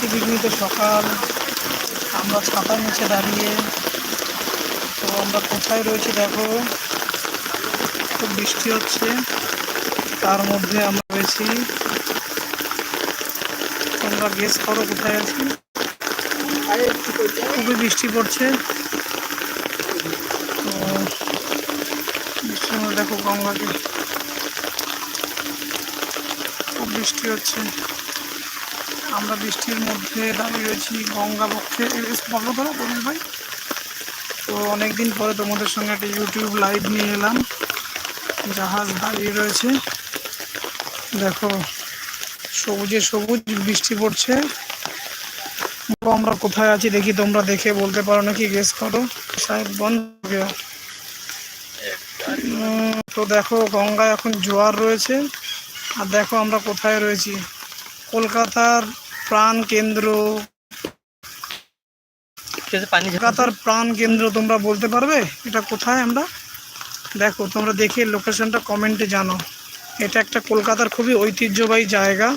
বৃষ্টি বিঘ্নিত সকাল আমরা ছাতা নিচে দাঁড়িয়ে, তো আমরা কোথায় রয়েছি দেখো? খুব বৃষ্টি হচ্ছে, তার মধ্যে আমরা রয়েছি। তোমরা গেস করো কোথায় আছি? খুবই বৃষ্টি পড়ছে। তো বৃষ্টির মধ্যে দেখো গঙ্গাকে। খুব বৃষ্টি হচ্ছে। আমরা বৃষ্টির মধ্যে দাঁড়িয়ে রয়েছি গঙ্গা ভালো ধরো বলুন ভাই। তো অনেক দিন পরে তোমাদের সঙ্গে একটা ইউটিউব লাইভ নিয়ে এলাম। জাহাজ দাঁড়িয়ে রয়েছে। দেখো, সবুজে সবুজ বৃষ্টি পড়ছে। আমরা কোথায় আছি, দেখি তোমরা দেখে বলতে পারো নাকি গেস করো। সাহেব, বন্ধ তো দেখো, গঙ্গায় এখন জোয়ার রয়েছে। আর দেখো আমরা কোথায় রয়েছি। কলকাতার প্রাণ কেন্দ্র। পানি কলকাতার প্রাণ কেন্দ্র তোমরা বলতে পারবে? এটা কোথায় আমরা? দেখো তোমরা দেখে লোকেশনটা কমেন্টে জানো। এটা একটা কলকাতার খুবই ঐতিহ্যবাহী জায়গা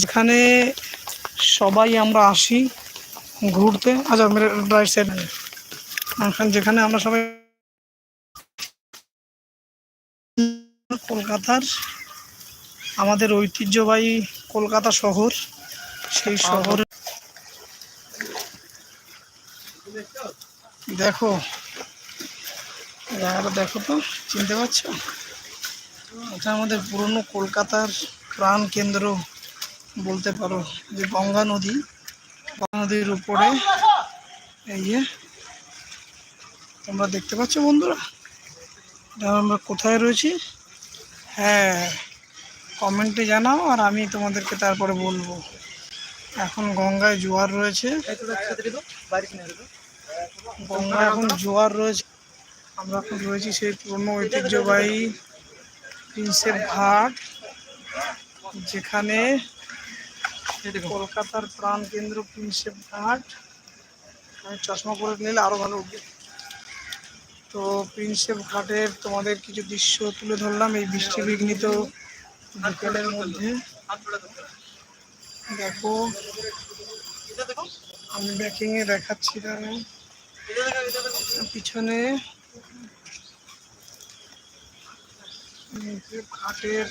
যেখানে সবাই আমরা আসি ঘুরতে। আচ্ছা রাইট সাইড যেখানে আমরা সবাই কলকাতার আমাদের ঐতিহ্যবাহী কলকাতা শহর। সেই শহরে দেখো জায়গাটা দেখো তো, চিনতে পারছ? এটা আমাদের পুরনো কলকাতার প্রাণ কেন্দ্র বলতে পারো, যে গঙ্গা নদী। গঙ্গা নদীর উপরে এই যে, তোমরা দেখতে পাচ্ছ বন্ধুরা? এটা আমরা কোথায় রয়েছি? হ্যাঁ কমেন্টে জানাও আর আমি তোমাদেরকে তারপরে বলব। এখন গঙ্গায় জোয়ার রয়েছে। গঙ্গায় এখন জোয়ার রয়েছে। আমরা এখন রয়েছি সেই পুরনো ঐতিহ্যবাহী প্রিন্সেপ ঘাট, যেখানে কলকাতার প্রাণ কেন্দ্র প্রিন্সেপ ঘাট। আমি চশমা পরে নিলে আরও ভালো উঠবে। তো প্রিন্সেপ ঘাটের তোমাদের কিছু দৃশ্য তুলে ধরলাম এই বৃষ্টি বিঘ্নিত বিকেলের মধ্যে। দেখো। আমি ব্যাকিং এ দেখাচ্ছি পিছনে। ঘাটের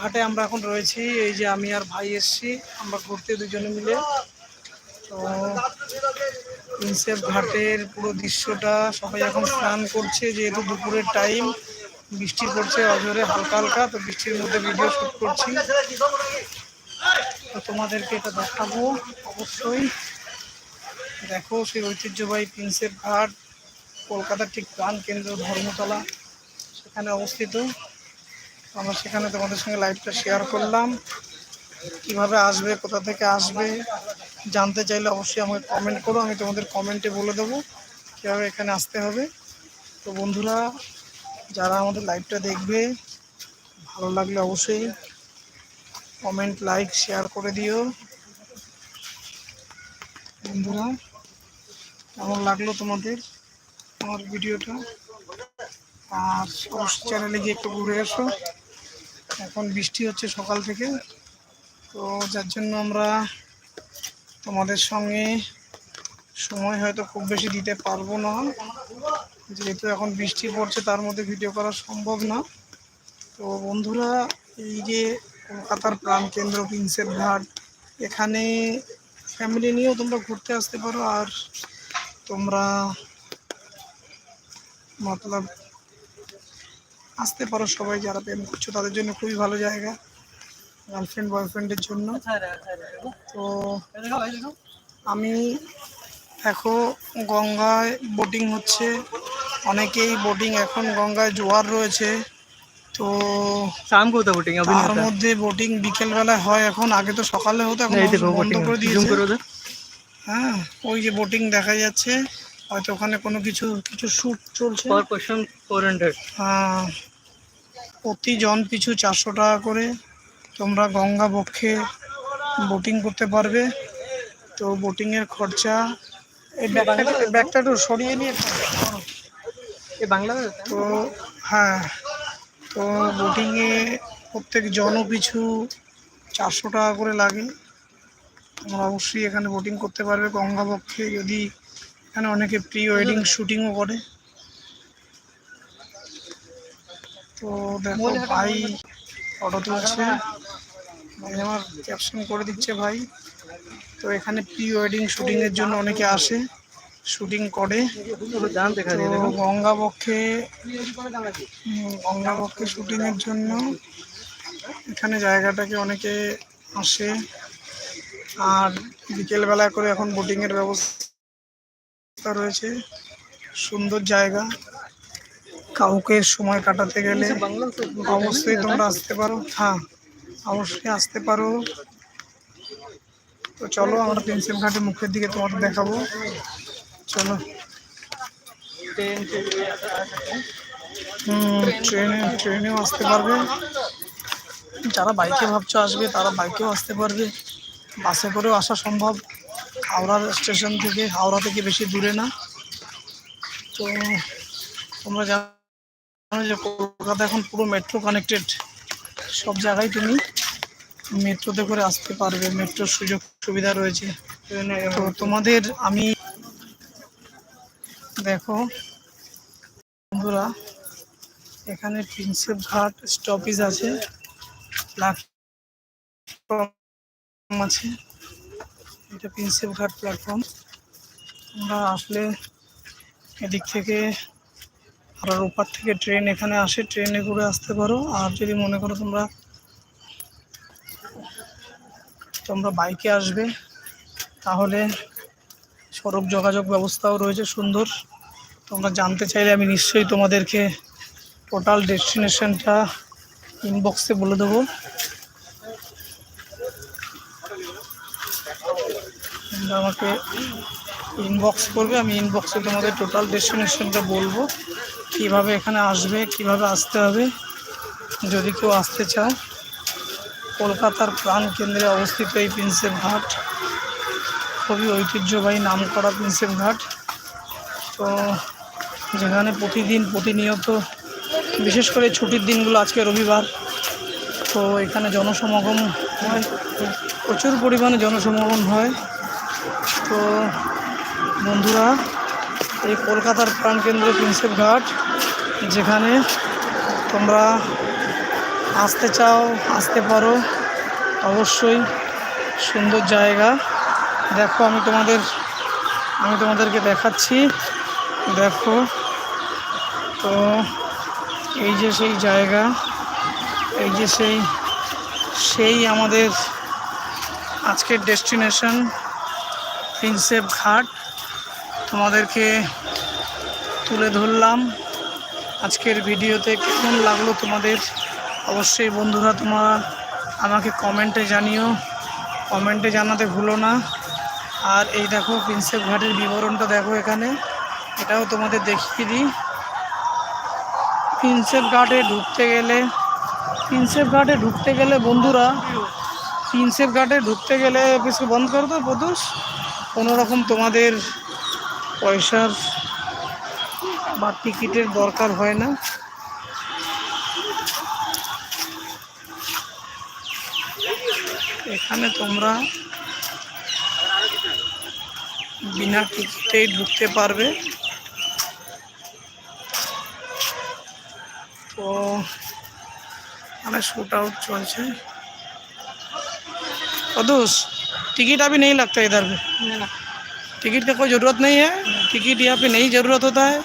ঘাটে আমরা এখন রয়েছি। এই যে আমি আর ভাই এসছি, আমরা ঘুরতে দুজনে মিলে। তো প্রিন্সেপ ঘাটের পুরো দৃশ্যটা সবাই এখন স্নান করছে, যেহেতু দুপুরের টাইম বৃষ্টি পড়ছে অজরে হালকা হালকা, তো বৃষ্টির মধ্যে ভিডিও শুট করছি। তো তোমাদেরকে এটা দেখাবো, অবশ্যই। দেখো, সেই ঐতিহ্যবাহী প্রিন্সেপ ঘাট, কলকাতার ঠিক প্রাণ কেন্দ্র, ধর্মতলা, সেখানে অবস্থিত। আমরা সেখানে তোমাদের সঙ্গে লাইভটা শেয়ার করলাম। কীভাবে আসবে, কোথা থেকে আসবে, জানতে চাইলে অবশ্যই আমাকে কমেন্ট করো, আমি তোমাদের কমেন্টে বলে দেবো কীভাবে এখানে আসতে হবে। তো বন্ধুরা যারা আমাদের লাইভটা দেখবে, ভালো লাগলে অবশ্যই কমেন্ট লাইক শেয়ার করে দিও। বন্ধুরা, কেমন লাগল তোমাদের আমার ভিডিওটা আর চ্যানেলে গিয়ে একটু ঘুরে এসো। এখন বৃষ্টি হচ্ছে সকাল থেকে। তো যার জন্য আমরা তোমাদের সঙ্গে সময় হয়তো খুব বেশি দিতে পারব না। যেহেতু এখন বৃষ্টি পড়ছে তার মধ্যে ভিডিও করা সম্ভব না। তো বন্ধুরা এই যে কলকাতার প্রাণকেন্দ্র প্রিন্সেপ ঘাট এখানে ফ্যামিলি নিয়েও তোমরা ঘুরতে আসতে পারো। আর তোমরা মতলব আসতে পারো সবাই যারা প্রেম করছ তাদের জন্য খুবই ভালো জায়গা গার্লফ্রেন্ড বয়ফ্রেন্ডের জন্য। তো আমি এখন গঙ্গায় বোটিং হচ্ছে। অনেকেই বোটিং এখন গঙ্গায় জোয়ার রয়েছে। তো শাম কোথা বোটিং তার মধ্যে বোটিং বিকেলবেলায় হয়। এখন আগে তো সকালে হতো এখন বন্ধ করে দিয়েছে। হ্যাঁ ওই যে বোটিং দেখা যাচ্ছে। হয়তো ওখানে কোনো কিছু কিছু শুট চলছে। পার পারসন ফোর হান্ড্রেড হ্যাঁ প্রতি জন পিছু চারশো টাকা করে। তোমরা গঙ্গা বক্ষে বোটিং করতে পারবে। তো বোটিংয়ের খরচা এই ব্যাগটা ব্যাগটা একটু সরিয়ে নিয়ে বাংলাদেশ তো হ্যাঁ। তো বোটিংয়ে প্রত্যেক জনপিছু চারশো টাকা করে লাগে। তোমরা অবশ্যই এখানে বোটিং করতে পারবে গঙ্গাপক্ষে যদি এখানে অনেকে প্রি ওয়েডিং শ্যুটিংও করে। তো দেখো ভাই ফটো তুলছে আমার ক্যাপশন করে দিচ্ছে ভাই। তো এখানে প্রি ওয়েডিং শুটিংয়ের জন্য অনেকে আসে শুটিং করে। গঙ্গাবক্ষে গঙ্গাবক্ষে শুটিংয়ের জন্য এখানে জায়গাটাকে অনেকে আসে। আর বিকেলবেলা করে এখন বোটিংয়ের ব্যবস্থা রয়েছে। সুন্দর জায়গা। কাউকে সময় কাটাতে গেলে অবশ্যই তোমরা আসতে পারো। হ্যাঁ অবশ্যই আসতে পারো। তো চলো, আমরা পেন্সিল ঘাটে মুখের দিকে তোমাকে দেখাবো। চলো। ট্রেনে, ট্রেনেও আসতে পারবে। যারা বাইকে ভাবছ আসবে, তারা বাইকেও আসতে পারবে। বাসে করেও আসা সম্ভব। হাওড়ার স্টেশন থেকে, হাওড়া থেকে বেশি দূরে না। তো তোমরা জানো যে কলকাতা এখন পুরো মেট্রো কানেক্টেড সব জায়গায় তুমি মেট্রোতে করে আসতে পারবে, মেট্রোর সুযোগ সুবিধা রয়েছে। তো তোমাদের আমি দেখো, বন্ধুরা, এখানে প্রিন্সেপ ঘাট স্টপেজ আছে প্ল্যাটফর্ম আছে। এটা প্রিন্সেপ ঘাট প্ল্যাটফর্ম তোমরা আসলে এদিক থেকে আর ওপার থেকে ট্রেন এখানে আসে ট্রেনে করে আসতে পারো। আর যদি মনে করো তোমরা তোমরা বাইকে আসবে, তাহলে সড়ক যোগাযোগ ব্যবস্থাও রয়েছে সুন্দর। তোমরা জানতে চাইলে আমি নিশ্চয়ই তোমাদেরকে টোটাল ডেস্টিনেশনটা ইনবক্সে বলে দেবো। আমাকে ইনবক্স করবে, আমি ইনবক্সে তোমাদের টোটাল ডেস্টিনেশনটা বলব। কীভাবে এখানে আসবে, কীভাবে আসতে হবে, যদি কেউ আসতে চাও কলকাতার প্রাণ কেন্দ্রে অবস্থিত এই প্রিন্সেপ ঘাট। খুবই ঐতিহ্যবাহী নামকরা প্রিন্সেপ ঘাট। তো যেখানে প্রতিদিন প্রতিনিয়ত, বিশেষ করে ছুটির দিনগুলো আজকে রবিবার, তো এখানে জনসমাগম হয়। প্রচুর পরিমাণে জনসমাগম হয়। তো বন্ধুরা, এই কলকাতার প্রাণকেন্দ্র প্রিন্সেপ ঘাট, যেখানে তোমরা আসতে চাও, আসতে পারো, অবশ্যই। সুন্দর জায়গা। দেখো, আমি তোমাদের, আমি তোমাদেরকে দেখাচ্ছি। দেখো, তো এই যে সেই জায়গা, এই যে সেই সেই আমাদের আজকের ডেস্টিনেশন প্রিন্সেপ ঘাট। তোমাদেরকে তুলে ধরলাম। আজকের ভিডিওতে কেমন লাগল তোমাদের? অবশ্যই বন্ধুরা তোমার আমাকে কমেন্টে জানিও। কমেন্টে জানাতে ভুলো না। আর এই দেখো প্রিন্সেপ ঘাটের বিবরণটা দেখো এখানে। এটাও তোমাদের দেখিয়ে দিই। প্রিন্সেপ ঘাটে ঢুকতে গেলে, প্রিন্সেপ ঘাটে ঢুকতে গেলে বন্ধুরা, প্রিন্সেপ ঘাটে ঢুকতে গেলে কিছু বন্ধ করে তো প্রদোষ। কোনো রকম তোমাদের পয়সার বা টিকিটের দরকার হয় না। এখানে তোমরা বিনা টিকিটেই ढुकते পারবে। तो মানে शूट आउट চলছে दोस्त टिकट अभी नहीं लगता इधर पे टिकट का कोई ज़रूरत नहीं है टिकट यहाँ पे नहीं ज़रूरत होता है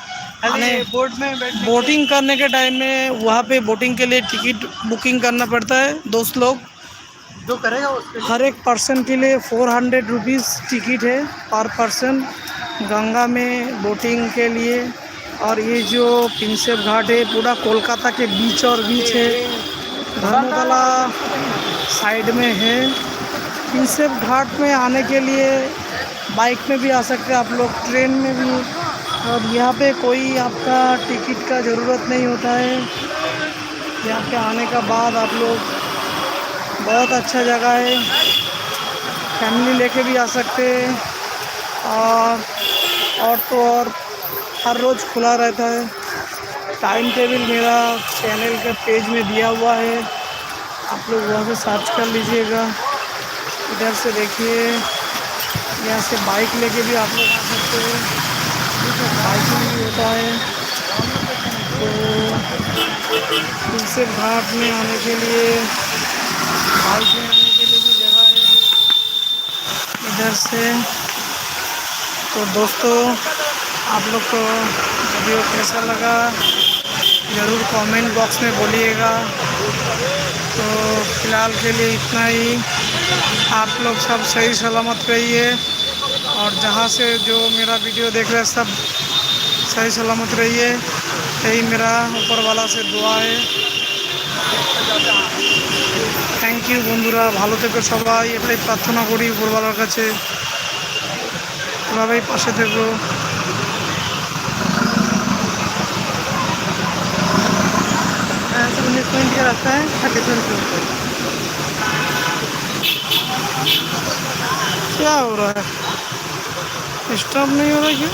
बोट में बोटिंग करने के टाइम में वहाँ पे बोटिंग के लिए टिकट बुकिंग करना पड़ता है दोस्त लोग जो करेगा उसके हर एक पर्सन के लिए फोर हंड्रेड रुपीज़ टिकट है पर पर्सन गंगा में बोटिंग के लिए। और ये जो प्रिंसेप घाट है, पूरा कोलकाता के बीच और बीच है। धर्मतला साइड में है। प्रिंसेप घाट में आने के लिए बाइक में भी आ सकते हैं आप लोग ट्रेन में भी। और यहाँ पे कोई आपका टिकट का ज़रूरत नहीं होता है। यहाँ पे आने का बाद आप लोग बहुत अच्छा जगह है। फैमिली लेके भी आ सकते हैं। और तो और हर रोज़ खुला रहता है। टाइम टेबल मेरा चैनल के पेज में दिया हुआ है। आप लोग वहाँ से सर्च कर लीजिएगा। इधर से देखिए। यहाँ से बाइक लेके भी आप लोग आ सकते हो। बाइकिंग भी होता है। तो तुलसी घाट में आने के लिए बाइक से आने के लिए भी जगह है। इधर से तो दोस्तों, आप लोग को वीडियो कैसा लगा, ज़रूर कमेंट बॉक्स में बोलिएगा। तो फ़िलहाल के लिए इतना ही। आप लोग सब सही सलामत रहिए और जहाँ से जो मेरा वीडियो देख रहे हैं, सब सही सलामत रहिए। यही मेरा ऊपर वाला से दुआ है। ইউ বন্ধুরা ভালো থেকো সবাই এটাই প্রার্থনা করি উপরওয়ালার কাছে এভাবেই পাশে থেকো उन्नीस पॉइंट का रास्ता है छत्तीस किलोमीटर क्या हो रहा है स्टॉप नहीं हो रहा क्या